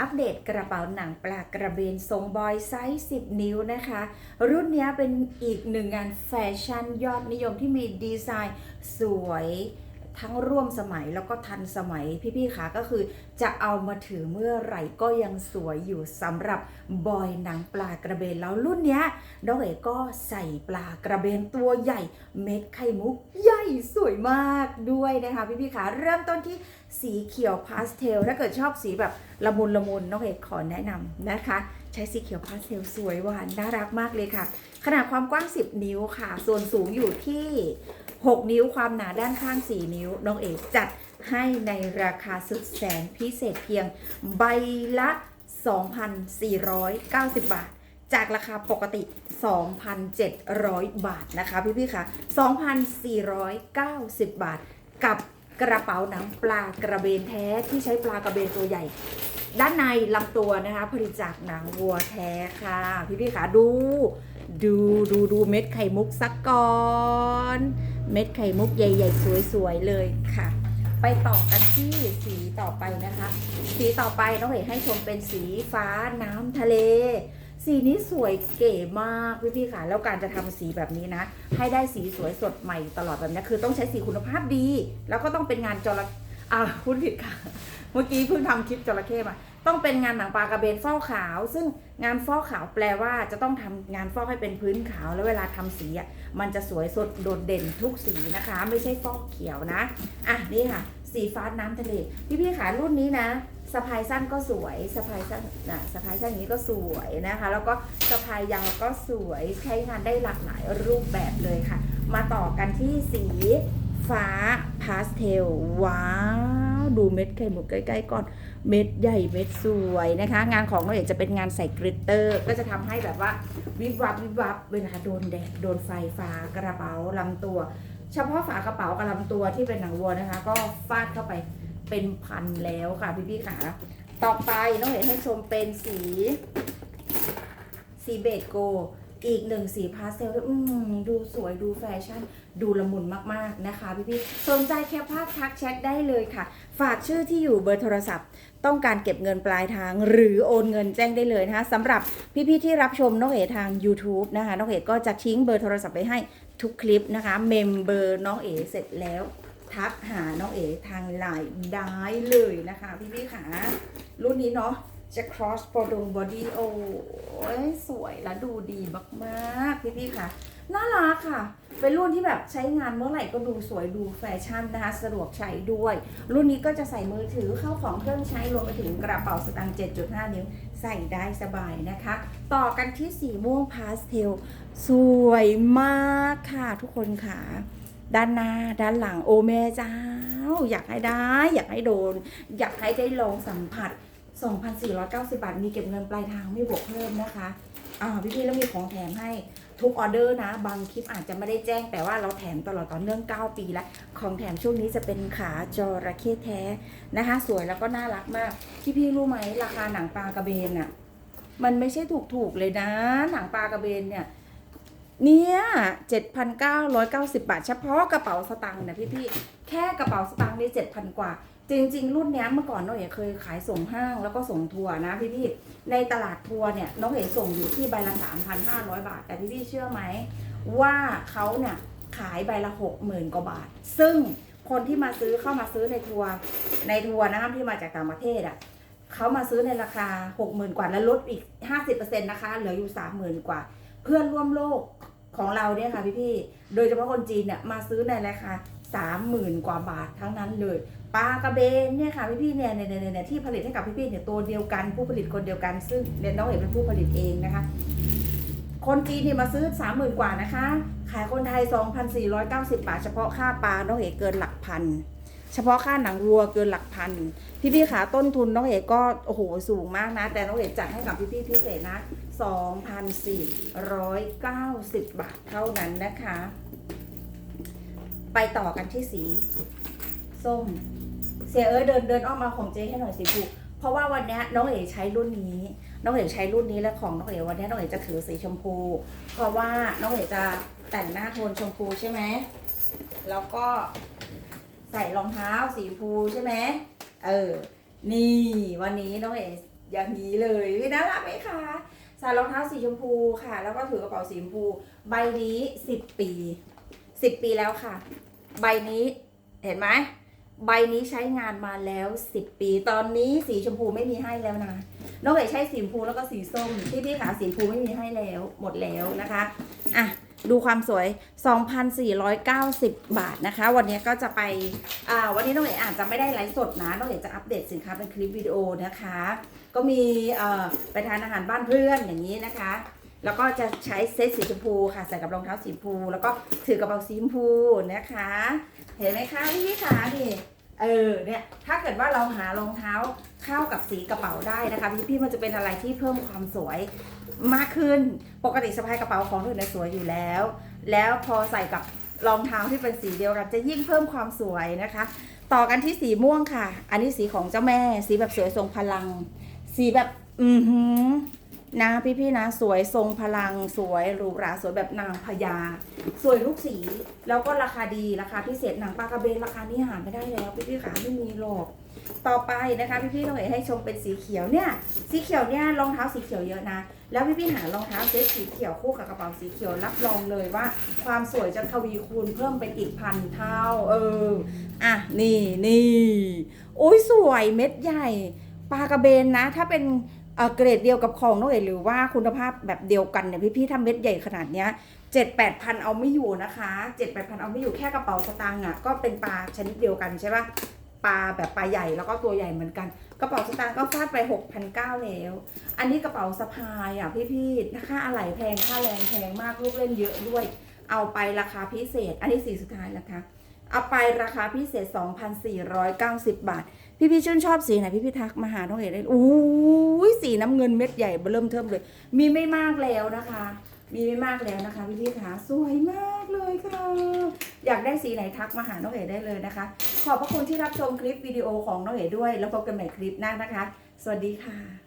อัปเดตกระเป๋าหนังปลากระเบนทรงบอยไซส์ 10 นิ้วนะคะ รุ่นนี้เป็นอีกหนึ่งงานแฟชั่นยอดนิยมที่มีดีไซน์สวย ทั้งร่วมสมัยแล้วก็ทันสมัยพี่ๆคะก็คือ จะเอามาถือเมื่อไหร่ก็ยังสวยอยู่สำหรับบอยหนังปลากระเบนแล้วรุ่นเนี้ยน้องเอ๋ก็ใส่ปลากระเบนตัวใหญ่ เม็ดไข่มุกใหญ่สวยมากด้วยนะคะพี่ๆคะเริ่มต้นที่สีเขียวพาสเทลถ้าเกิดชอบสีแบบละมุนละมุนน้องเอกขอแนะนำนะคะ ใช้สีเขียวพาสเทลสวยหวานน่ารักมากเลยค่ะ ขนาดความกว้าง 10 นิ้วค่ะ ส่วนสูงอยู่ที่ 6 นิ้วความหนาด้านข้าง 4 นิ้ว น้องเอกจัดให้ในราคาสุดแสนพิเศษเพียงใบละ 2,490 บาท จากราคาปกติ 2,700 บาทนะคะพี่ๆค่ะ2,490 บาท กับกระเป๋าหนังปลากระเบนแท้ที่ใช้ปลากระเบนตัวใหญ่ ด้านในลำตัวนะคะผลิตจากหนังวัวแท้ค่ะ พี่ๆค่ะดูดูดูดูเม็ดไข่มุกสักก่อน เม็ดไข่มุกใหญ่ ๆ สวยๆเลยค่ะ ไปต่อกันที่สีต่อไปนะคะ สีต่อไปน้องเห็นให้ชมเป็นสีฟ้าน้ำทะเล สีนี้สวยเก๋มากพี่ๆค่ะ แล้วการจะทำสีแบบนี้นะ ให้ได้สีสวยสดใหม่ตลอดแบบนี้คือต้องใช้สีคุณภาพดี แล้วก็ต้องเป็นงานจระอ่าพูดผิดค่ะ เมื่อกี้เพิ่งทำคลิปจระเข้มา ต้องเป็นงานหนังปลากระเบนฟอกขาว ซึ่งงานฟอกขาวแปลว่าจะต้องทำงานฟอกให้เป็นพื้นขาว แล้วเวลาทำสีอะมันจะสวยสดโดดเด่นทุกสีนะคะ ไม่ใช่ฟอกเขียวนะอะนี่ค่ะ สีฟ้าน้ำทะเลพี่ๆค่ะรุ่นนี้นะสะพายสั้นก็สวยสะพายสั้นนะสะพายสั้นนี้ก็สวยนะคะ แล้วก็สะพายยาวก็สวยใช้งานได้หลากหลายรูปแบบเลยค่ะ มาต่อกันที่สี ฟ้าพาสเทลว้าวดูเม็ดไข่หมุกใกล้ๆก่อนเม็ดใหญ่เม็ดสวยนะคะ งานของเราเอกจะเป็นงานใส่กริตเตอร์ ก็จะทำให้แบบว่าวิบวับวิบวับเวลาโดนแดดโดนไฟฟ้ากระเป๋าลำตัว เฉพาะฝากระเป๋ากับลำตัวที่เป็นหนังวัวนะคะ ก็ฟาดเข้าไปเป็นพันแล้วค่ะพี่ๆค่ะต่อไปน้องเห็นให้ชมเป็นสีสีเบจโก อีกหนึ่งสีพาสเทลอืมดูสวยดูแฟชั่น ดูละมุนมากๆนะคะพี่ๆสนใจแค่ภาพทักแชทได้เลยค่ะ ฝากชื่อที่อยู่เบอร์โทรศัพท์ ต้องการเก็บเงินปลายทาง หรือโอนเงินแจ้งได้เลยนะคะสำหรับพี่ๆที่รับชมน้องเอ๋ทาง YouTube นะคะน้องเอ๋ก็จะทิ้งเบอร์โทรศัพท์ไปให้ทุกคลิปนะคะ เมมเบอร์น้องเอ๋เสร็จแล้วทักหาน้องเอ๋ทางไลน์ได้เลยนะคะพี่ๆค่ะรุ่นนี้เนาะ จะ cross body body โอ้ยสวยและดูดีมากๆ พี่ๆค่ะ น่ารักค่ะ เป็นรุ่นที่แบบใช้งานเมื่อไหร่ก็ดูสวยดูแฟชั่นนะคะ สะดวกใช้ด้วย รุ่นนี้ก็จะใส่มือถือเข้าของเครื่องใช้รวมไปถึงกระเป๋าสตางค์ 7.5 นิ้ว ใส่ได้สบายนะคะ ต่อกันที่สีม่วงพาสเทล สวยมากค่ะทุกคนค่ะด้านหน้าด้านหลังโอแม่เจ้า อยากให้ได้ อยากให้โดน อยากให้ได้ลองสัมผัส 2,490 บาท มีเก็บเงินปลายทางไม่บวกเพิ่มนะคะ อ่าพี่ๆแล้วมีของแถมให้ทุกออเดอร์นะ บางคลิปอาจจะไม่ได้แจ้ง แต่ว่าเราแถมตลอดต่อเนื่อง 9 ปีแล้ว ของแถมช่วงนี้จะเป็นขาจระเข้แท้นะคะ สวยแล้วก็น่ารักมาก พี่ๆรู้ไหมราคาหนังปลากระเบนอะมันไม่ใช่ถูกๆเลยนะ หนังปลากระเบนเนี่ย เนี่ย7,990บาท เฉพาะกระเป๋าสตางค์นะพี่ๆแค่กระเป๋าสตางค์นี่7,000กว่า จริง ๆ รุ่นเนี้ยเมื่อก่อนน้องเอ๋เคยขายส่งห้างแล้วก็ส่งทัวร์นะพี่ๆในตลาดทัวร์เนี่ยน้องเอ๋ส่งอยู่ที่ใบละ3,500บาท แต่พี่ๆเชื่อไหมว่าเขาเนี่ยขายใบละ60,000กว่าบาท ซึ่งคนที่มาซื้อเข้ามาซื้อในทัวร์ในทัวร์นะคะที่มาจากต่างประเทศอะเขามาซื้อในราคา60,000กว่าแล้วลดอีก50%นะคะเหลืออยู่30,000กว่า เพื่อนร่วมโลก ของเราเนี่ยค่ะพี่ๆโดยเฉพาะคนจีนเนี่ยมาซื้อในราคาสามหมื่นกว่าบาททั้งนั้นเลยปลากระเบนเนี่ยค่ะพี่ๆเนี่เนี่ยเนี่ยเนี่ยที่ผลิตให้กับพี่ๆเนี่ยตัวเดียวกันผู้ผลิตคนเดียวกัน ซึ่งเนี่ยน้องเอกเป็นผู้ผลิตเองนะคะ คนจีนเนี่ยมาซื้อสามหมื่นกว่านะคะ ขายคนไทย 2,490 บาท เฉพาะค่าปลาน้องเอกเกินหลักพันเฉพาะค่าหนังวัวเกินหลักพันพี่ๆขาต้นทุนน้องเอกก็โอ้โหสูงมากนะ แต่น้องเอกจัดให้กับพี่ๆพิเศษนะ 2,490 บาทเท่านั้นนะคะ ไปต่อกันที่สี ส้ม เสียเอ้ยเดินเดินอ้อมมาของเจ๊ให้หน่อยสิผูเพราะว่าวันนี้น้องเอ๋ใช้รุ่นนี้ น้องเอ๋ใช้รุ่นนี้และของน้องเอ๋วันนี้น้องเอ๋จะถือสีชมพู เพราะว่าน้องเอ๋จะแต่งหน้าโทนชมพูใช่ไหม แล้วก็ใส่รองเท้าสีชมพูใช่ไหม เออ นี่วันนี้น้องเอ๋อย่างนี้เลยน่ารักไหมคะ ใส่รองเท้าสีชมพูค่ะ แล้วก็ถือกระเป๋าสีชมพู ใบนี้สิบปีสิบปีแล้วค่ะ ใบนี้เห็นไหมใบนี้ใช้งานมาแล้วสิบปี ตอนนี้สีชมพูไม่มีให้แล้วนะนอกจากใช้สีชมพูแล้วก็สีส้มที่พี่ขาสีชมพูไม่มีให้แล้ว หมดแล้วนะคะอะ ดูความสวย 2,490 บาทนะคะ วันนี้ก็จะไป อ่า วันนี้น้องเอ๋อาจจะไม่ได้ไลฟ์สดนะ น้องเอ๋จะอัปเดตสินค้าเป็นคลิปวิดีโอนะคะ ก็มี เอ่อ ไปทานอาหารบ้านเพื่อนอย่างนี้นะคะ แล้วก็จะใช้เซตสีชมพูค่ะ ใส่กับรองเท้าสีชมพู แล้วก็ถือกระเป๋าสีชมพูนะคะ เห็นไหมคะพี่พี่ขาดิ เออเนี่ยถ้าเกิดว่าเราหารองเท้าเข้ากับสีกระเป๋าได้นะคะพี่พี่มันจะเป็นอะไรที่เพิ่มความสวยมากขึ้นปกติสะพายกระเป๋าของเธอเนี่ยสวยอยู่แล้ว แล้วพอใส่กับรองเท้าที่เป็นสีเดียวกันจะยิ่งเพิ่มความสวยนะคะ ต่อกันที่สีม่วงค่ะ อันนี้สีของเจ้าแม่ สีแบบสวยทรงพลัง สีแบบอือหือ นะพี่ๆนะสวยทรงพลังสวยหรูหราสวยแบบนางพญาสวยทุกสี แล้วก็ราคาดีราคาพิเศษหนังปลากระเบนราคานี้หาไม่ได้แล้วพี่ๆขาไม่มีหรอกต่อไปนะคะพี่ๆต้องเห็นให้ชมเป็นสีเขียวเนี่ยสีเขียวเนี่ยรองเท้าสีเขียวเยอะนะ แล้วพี่ๆหารองเท้าเซ็ตสีเขียวคู่กับกระเป๋าสีเขียวรับรองเลยว่า ความสวยจะทวีคูณเพิ่มเป็นอีกพันเท่า เอออะนี่นี่โอ้ยสวยเม็ดใหญ่ปลากระเบนนะ ถ้าเป็น เอ่อเกรดเดียวกับของน้องเอ๋หรือว่าคุณภาพแบบเดียวกันเนี่ยพี่ๆทำเม็ดใหญ่ขนาดเนี้ยเจ็ดแปดพันเอาไม่อยู่นะคะเจ็ดแปดพันเอาไม่อยู่แค่กระเป๋าสตางค์อะก็เป็นปลาชนิดเดียวกันใช่ปะปลาแบบปลาใหญ่แล้วก็ตัวใหญ่เหมือนกัน กระเป๋าสตางค์ก็ฟาดไปหกพันเก้าแล้ว อันนี้กระเป๋าสะพายอะพี่ๆค่าอะไหล่แพงค่าแรงแพงมากลูกเล่นเยอะด้วย เอาไปราคาพิเศษ อันนี้สีสุดท้ายแล้วค่ะเอาไปราคาพิเศษ 2,490 บาท พี่พี่ๆชื่นชอบสีไหนพี่พี่ๆทักมาหาน้องเอ๋ได้อู้ยสีน้ำเงินเม็ดใหญ่เริ่มเทิมเลย มีไม่มากแล้วนะคะ มีไม่มากแล้วนะคะ พี่พี่ๆคะสวยมากเลยค่ะ อยากได้สีไหนทักมาหาน้องเอ๋ได้เลยนะคะ ขอบพระคุณที่รับชมคลิปวิดีโอของน้องเอ๋ด้วย แล้วพบกันใหม่คลิปหน้านะคะ สวัสดีค่ะ